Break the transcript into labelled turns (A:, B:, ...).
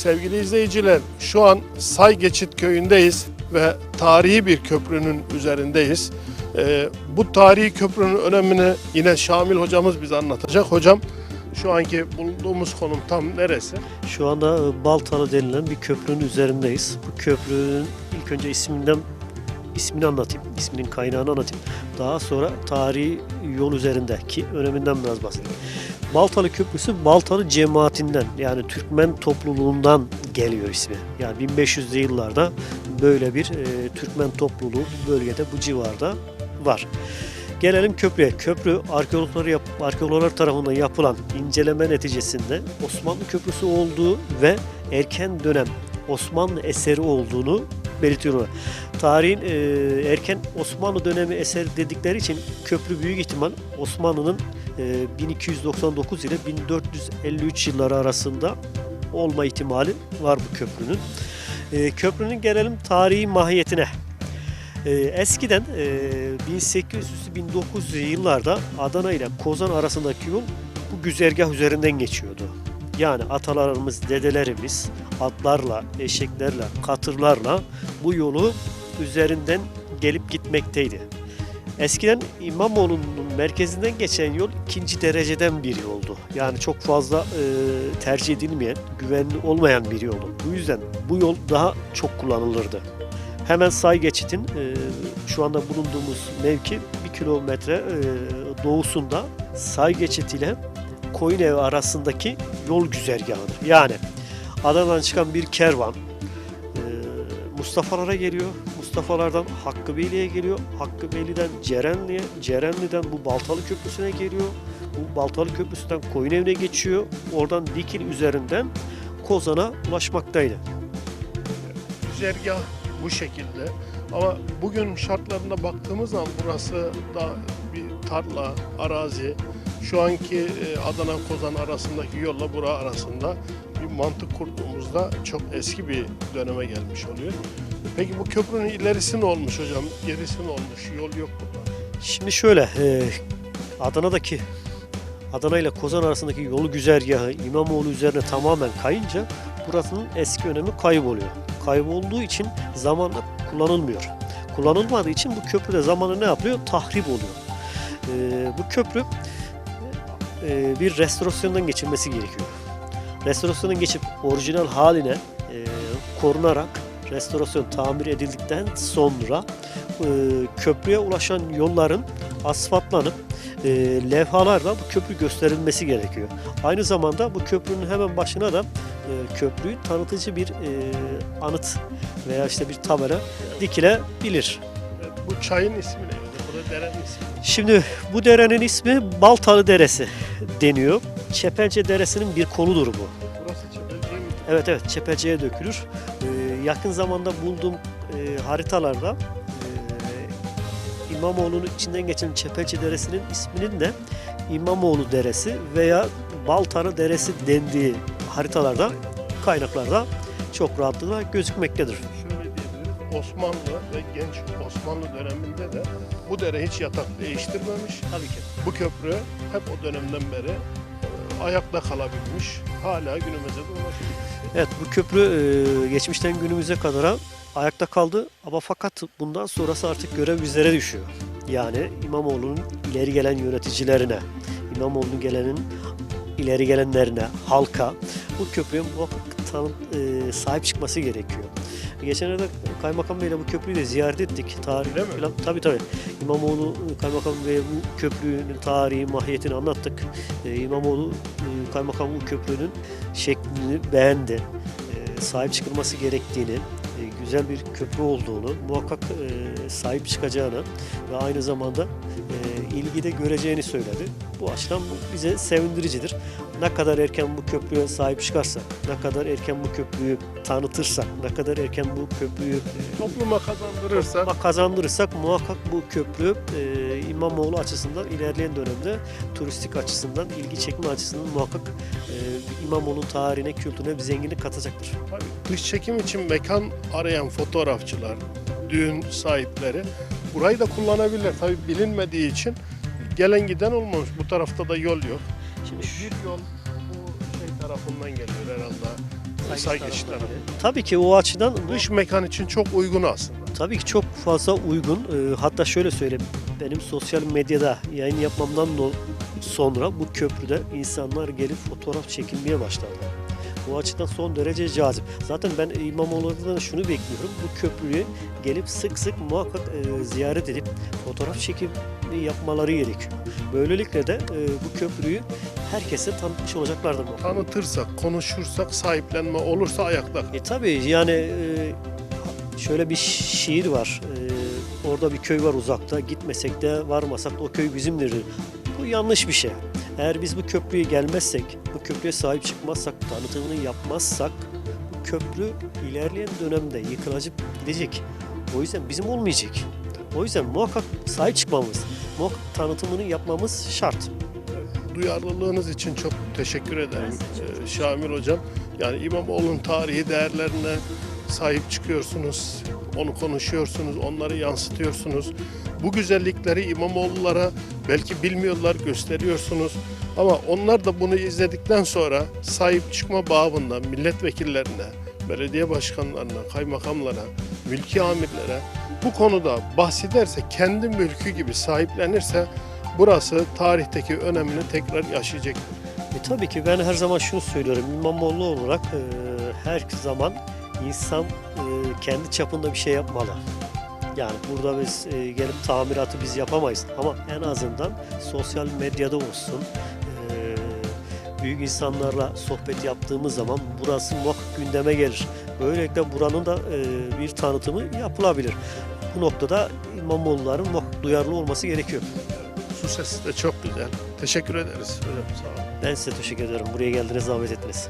A: Sevgili izleyiciler, şu an Say Geçit köyündeyiz ve tarihi bir köprünün üzerindeyiz. Ee, bu tarihi köprünün önemini yine Şamil hocamız bize anlatacak. Hocam, şu anki bulunduğumuz konum tam neresi?
B: Şu anda e, Baltalı denilen bir köprünün üzerindeyiz. Bu köprünün ilk önce isminden ismini anlatayım, isminin kaynağını anlatayım. Daha sonra tarihi yol üzerindeki öneminden biraz bahsedeyim. Baltalı Köprüsü Baltalı cemaatinden yani Türkmen topluluğundan geliyor ismi. Yani 1500'lü yıllarda böyle bir e, Türkmen topluluğu bu bölgede bu civarda var. Gelelim köprüye. Köprü arkeologlar yap, arkeologlar tarafından yapılan inceleme neticesinde Osmanlı Köprüsü olduğu ve erken dönem Osmanlı eseri olduğunu belirtiyorlar. Tarihin e, erken Osmanlı dönemi eseri dedikleri için köprü büyük ihtimal Osmanlı'nın e, 1299 ile 1453 yılları arasında olma ihtimali var bu köprünün. E, köprünün gelelim tarihi mahiyetine. E, eskiden e, 1800-1900 yıllarda Adana ile Kozan arasındaki yol bu güzergah üzerinden geçiyordu. Yani atalarımız, dedelerimiz atlarla, eşeklerle, katırlarla bu yolu üzerinden gelip gitmekteydi. Eskiden İmamoğlu'nun merkezinden geçen yol ikinci dereceden bir yoldu. Yani çok fazla e, tercih edilmeyen, güvenli olmayan bir yoldu. Bu yüzden bu yol daha çok kullanılırdı. Hemen Say Geçit'in e, şu anda bulunduğumuz mevki bir kilometre e, doğusunda Say Geçit ile Koyunev arasındaki yol güzergahıdır. Yani Adana'dan çıkan bir kervan e, Mustafa'lara geliyor. Mustafa'lardan Hakkı Beyli'ye geliyor. Hakkı Beyli'den Cerenli'ye, Cerenli'den bu Baltalı Köprüsü'ne geliyor. Bu Baltalı Köprüsü'nden Koyunev'e geçiyor. Oradan Dikil üzerinden Kozan'a ulaşmaktaydı.
A: Güzergah bu şekilde. Ama bugün şartlarına baktığımız zaman burası da bir tarla, arazi. Şu anki e, Adana-Kozan arasındaki yolla bura arasında bir mantık kurduğumuzda çok eski bir döneme gelmiş oluyor. Peki bu köprünün ilerisi ne olmuş hocam? Gerisi ne olmuş? Yol yok burada.
B: Şimdi şöyle, e, Adana'daki Adana ile Kozan arasındaki yolu güzergahı İmamoğlu üzerine tamamen kayınca burasının eski önemi kayboluyor. Kaybolduğu için zamanla kullanılmıyor. Kullanılmadığı için bu köprü de zamanla ne yapıyor? Tahrip oluyor. E, bu köprü e, bir restorasyondan geçilmesi gerekiyor. Restorasyondan geçip orijinal haline e, korunarak restorasyon tamir edildikten sonra e, köprüye ulaşan yolların asfaltlanıp levhalarla bu köprü gösterilmesi gerekiyor. Aynı zamanda bu köprünün hemen başına da köprüyü tanıtıcı bir anıt veya işte bir tabela dikilebilir.
A: Bu çayın ismi ne? Derenin ismi.
B: Şimdi bu derenin ismi Baltalı Deresi deniyor. Çepelce Deresi'nin bir koludur bu.
A: Burası Çepelce mi?
B: Evet evet Çepelce'ye dökülür. Ee, yakın zamanda bulduğum e, haritalarda e, İmamoğlu'nun içinden geçen Çepelce Deresi'nin isminin de İmamoğlu Deresi veya Baltarı Deresi dendiği haritalarda, kaynaklarda çok rahatlıkla gözükmektedir.
A: Osmanlı ve genç Osmanlı döneminde de bu dere hiç yatak değiştirmemiş.
B: Tabii ki.
A: Bu köprü hep o dönemden beri e, ayakta kalabilmiş. Hala günümüze de ulaşabilmiş.
B: Evet bu köprü e, geçmişten günümüze kadar ayakta kaldı ama fakat bundan sonrası artık görev bizlere düşüyor. Yani İmamoğlu'nun ileri gelen yöneticilerine, İmamoğlu'nun gelenin ileri gelenlerine, halka bu köprüye muhakkak tanı- e, sahip çıkması gerekiyor. Geçenlerde Kaymakam Bey'le bu köprüyü de ziyaret ettik. Tarih
A: Öyle mi?
B: falan. Tabii tabii. İmamoğlu Kaymakam Bey'e bu köprünün tarihi, mahiyetini anlattık. E, İmamoğlu e, Kaymakam bu köprünün şeklini beğendi. E, sahip çıkılması gerektiğini, e, güzel bir köprü olduğunu, muhakkak e, sahip çıkacağını ve aynı zamanda e, ilgide göreceğini söyledi. Bu açıdan bu bize sevindiricidir. Ne kadar erken bu köprüye sahip çıkarsak, ne kadar erken bu köprüyü tanıtırsak, ne kadar erken bu köprüyü e,
A: Topluma kazandırırsa
B: ama kazandırırsak muhakkak bu köprü e, İmamoğlu açısından ilerleyen dönemde turistik açısından, ilgi çekme açısından muhakkak e, İmamoğlu tarihine, kültürüne bir zenginlik katacaktır.
A: tabii, dış çekim için mekan arayan fotoğrafçılar, düğün sahipleri burayı da kullanabilirler. Tabii bilinmediği için gelen giden olmamış. Bu tarafta da yol yok.
B: Şu,
A: Bir yol bu şey tarafından geliyor herhalde. Saygeç tarafı.
B: Tabii ki o açıdan
A: Dış mekan için çok uygun aslında.
B: Tabii ki çok fazla uygun. Ee, hatta şöyle söyleyeyim. Benim sosyal medyada yayın yapmamdan sonra bu köprüde insanlar gelip fotoğraf çekilmeye başladı. Bu açıdan son derece cazip. Zaten ben İmamoğlu'ndan şunu bekliyorum. Bu köprüyü gelip sık sık muhakkak e, ziyaret edip fotoğraf çekimi yapmaları gerekiyor. Böylelikle de e, bu köprüyü herkese tanıtmış olacaklardır. muhakkak.
A: Tanıtırsak, konuşursak, sahiplenme olursa ayakta.
B: E tabii yani e, şöyle bir şiir var. E, orada bir köy var uzakta. Gitmesek de varmasak da o köy bizimdir. Bu yanlış bir şey. Eğer biz bu köprüye gelmezsek, bu köprüye sahip çıkmazsak, tanıtımını yapmazsak bu köprü ilerleyen dönemde yıkılacak gidecek. O yüzden bizim olmayacak. O yüzden muhakkak sahip çıkmamız, muhakkak tanıtımını yapmamız şart.
A: Duyarlılığınız için çok teşekkür ederim ee, Şamil Hocam. Yani İmamoğlu'nun tarihi değerlerine sahip çıkıyorsunuz, onu konuşuyorsunuz, onları yansıtıyorsunuz. Bu güzellikleri İmamoğlu'lara belki bilmiyorlar, gösteriyorsunuz. Ama onlar da bunu izledikten sonra sahip çıkma babında milletvekillerine, belediye başkanlarına, kaymakamlara, mülki amirlere bu konuda bahsederse, kendi mülkü gibi sahiplenirse burası tarihteki önemini tekrar yaşayacaktır.
B: E tabii ki ben her zaman şunu söylüyorum. İmamoğlu olarak e, her zaman insan e, kendi çapında bir şey yapmalı. Yani burada biz e, gelip tamiratı biz yapamayız ama en azından sosyal medyada olsun e, büyük insanlarla sohbet yaptığımız zaman burası muhakkak gündeme gelir. Böylelikle buranın da e, bir tanıtımı yapılabilir. Bu noktada İmamoğulların muhakkak duyarlı olması gerekiyor.
A: Sesi de çok güzel. Teşekkür ederiz hocam. Sağ olun.
B: Ben size teşekkür ederim. Buraya geldiniz, zahmet ettiniz.